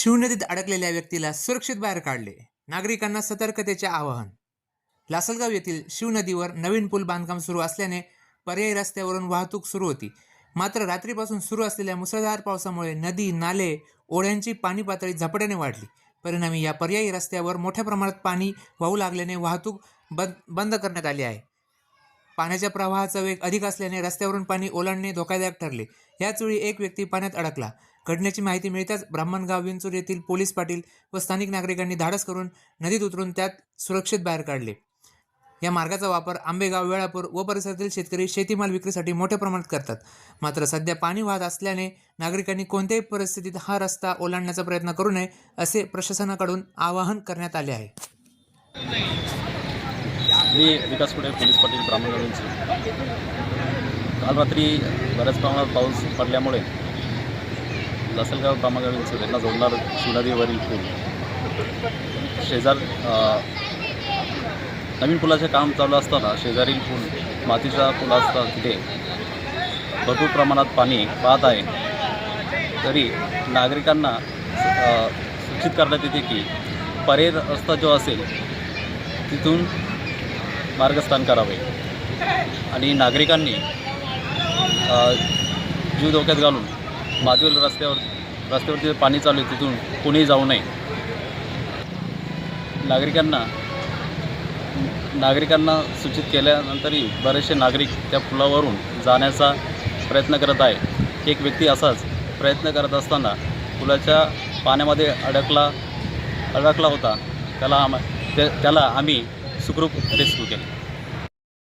शिवनदीत अडकलेल्या व्यक्तीला सुरक्षित बाहेर काढले. नागरिकांना सतर्कतेचे आवाहन. लासलगाव येथील शिवनदीवर नवीन पूल बांधकाम सुरू असल्याने पर्यायी रस्त्यावरून वाहतूक सुरू होती. मात्र रात्रीपासून सुरू असलेल्या मुसळधार पावसामुळे नदी नाले ओढ्यांची पाणी पातळी झपाट्याने वाढली. परिणामी या पर्यायी रस्त्यावर मोठ्या प्रमाणात पाणी वाहू लागल्याने वाहतूक बंद बंद करण्यात आली आहे. पाण्याच्या प्रवाहाचा वेग अधिक असल्याने रस्त्यावरून पाणी ओलांडणे धोकादायक ठरले. याचवेळी एक व्यक्ती पाण्यात अडकला. घटनेची माहिती मिळताच ब्राह्मणगाव विंचूर येथील पोलीस पाटील व स्थानिक नागरिकांनी धाडस करून नदीत उतरून त्यात सुरक्षित बाहेर काढले. या मार्गाचा वापर आंबेगाव वेळापूर व परिसरातील शेतकरी शेतीमाल विक्रीसाठी मोठ्या प्रमाणात करतात. मात्र सध्या पाणी वाहत असल्याने नागरिकांनी कोणत्याही परिस्थितीत हा रस्ता ओलांडण्याचा प्रयत्न करू नये असे प्रशासनाकडून आवाहन करण्यात आले आहे. मी विकास कुडे पोलीस पाटील ब्राह्मणगावींचे. काल रात्री बऱ्याच प्रमाणात पाऊस पडल्यामुळे लसलगाव ब्राह्मणगावींचे त्यांना जोडणार शिवनदीवरील पूल. शेजार नवीन पुलाचे काम चालू असताना शेजारील पूल मातीचा पूल असता तिथे भरपूर प्रमाणात पाणी वाहत आहे. तरी नागरिकांना सूचित करण्यात येते की परेर रस्ता जो असेल तिथून मार्गस्थान करावे. आणि नागरिकांनी जीव धोक्यात घालून मातीवरील रस्त्यावर रस्त्यावरती पाणी चालू आहे तिथून कोणीही जाऊ नये. नागरिकांना नागरिकांना सूचित केल्यानंतरही बरेचसे नागरिक त्या पुलावरून जाण्याचा प्रयत्न करत आहे एक व्यक्ती असाच प्रयत्न करत असताना पुलाच्या पाण्यामध्ये अडकला अडकला होता. त्याला आम त्या- त्याला आम्ही सुखरूप रेस्क्यू केले